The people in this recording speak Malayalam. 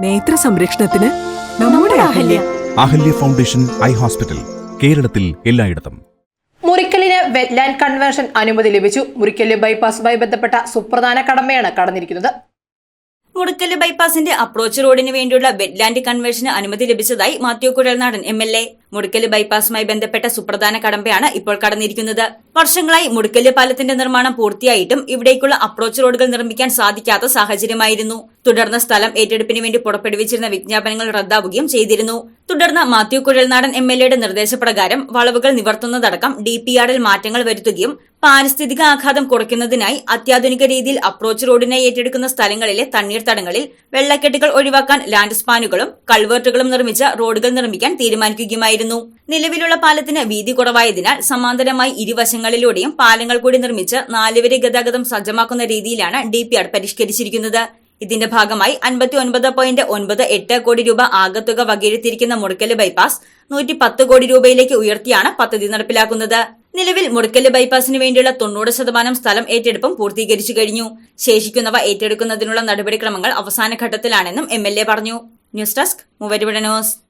നേത്ര സംരക്ഷണത്തിന് നമ്മുടെ Ahalya. Ahalya foundation eye hospital കേരളത്തിൽ എല്ലായിടത്തും. മുറിക്കലിന് വെറ്റ്ലാൻഡ് കൺവെൻഷൻ അനുമതി ലഭിച്ചു. മുറിക്കൽ ബൈപ്പാസുമായി ബന്ധപ്പെട്ട സുപ്രധാന കടമയാണ് കടന്നിരിക്കുന്നത്. മുറിക്കൽ ബൈപ്പാസിന്റെ അപ്രോച്ച് റോഡിന് വേണ്ടിയുള്ള വെറ്റ്ലാൻഡ് കൺവെൻഷന് അനുമതി ലഭിച്ചതായി Mathew Kuzhalnadan M L A. മുടക്കൽ ബൈപ്പാസുമായി ബന്ധപ്പെട്ട സുപ്രധാന കടമ്പയാണ് ഇപ്പോൾ കടന്നിരിക്കുന്നത്. വർഷങ്ങളായി മുടുക്കൽ പാലത്തിന്റെ നിർമ്മാണം പൂർത്തിയായിട്ടും ഇവിടേക്കുള്ള അപ്രോച്ച് റോഡുകൾ നിർമ്മിക്കാൻ സാധിക്കാത്ത സാഹചര്യമായിരുന്നു. തുടർന്ന് സ്ഥലം ഏറ്റെടുപ്പിന് വേണ്ടി പുറപ്പെടുവിച്ചിരുന്ന വിജ്ഞാപനങ്ങൾ റദ്ദാവുകയും ചെയ്തിരുന്നു. തുടർന്ന് മാത്യു കുഴൽനാടൻ എം എൽ എയുടെ നിർദ്ദേശപ്രകാരം വളവുകൾ നിവർത്തുന്നതടക്കം ഡി പി ആറിൽ മാറ്റങ്ങൾ വരുത്തുകയും പാരിസ്ഥിതിക ആഘാതം കുറയ്ക്കുന്നതിനായി അത്യാധുനിക രീതിയിൽ അപ്രോച്ച് റോഡിനായി ഏറ്റെടുക്കുന്ന സ്ഥലങ്ങളിലെ തണ്ണീർത്തടങ്ങളിൽ വെള്ളക്കെട്ടുകൾ ഒഴിവാക്കാൻ ലാൻഡ് സ്പാനുകളും കൾവേർട്ടുകളും നിർമ്മിച്ച റോഡുകൾ നിർമ്മിക്കാൻ തീരുമാനിക്കുകയുമായിരുന്നു. നിലവിലുള്ള പാലത്തിന് വീതി കുറവായതിനാൽ സമാന്തരമായി ഇരുവശങ്ങളിലൂടെയും പാലങ്ങൾ കൂടി നിർമ്മിച്ച് നാലുവരി ഗതാഗതം സജ്ജമാക്കുന്ന രീതിയിലാണ് ഡി പി ആർ പരിഷ്കരിച്ചിരിക്കുന്നത്. ഇതിന്റെ ഭാഗമായി അൻപത്തി ഒൻപത് പോയിന്റ് ഒൻപത് എട്ട് കോടി രൂപ ആകത്തുക വകയിരുത്തിയിരിക്കുന്ന മുടക്കൽ ബൈപ്പാസ് നൂറ്റി പത്ത് കോടി രൂപയിലേക്ക് ഉയർത്തിയാണ് പദ്ധതി നടപ്പിലാക്കുന്നത്. നിലവിൽ മുടക്കൽ ബൈപ്പാസിന് വേണ്ടിയുള്ള തൊണ്ണൂറ് ശതമാനം സ്ഥലം ഏറ്റെടുപ്പും പൂർത്തീകരിച്ചു കഴിഞ്ഞു. ശേഷിക്കുന്നവ ഏറ്റെടുക്കുന്നതിനുള്ള നടപടിക്രമങ്ങൾ അവസാന ഘട്ടത്തിലാണെന്നും എം എൽ എ പറഞ്ഞു. News desk news.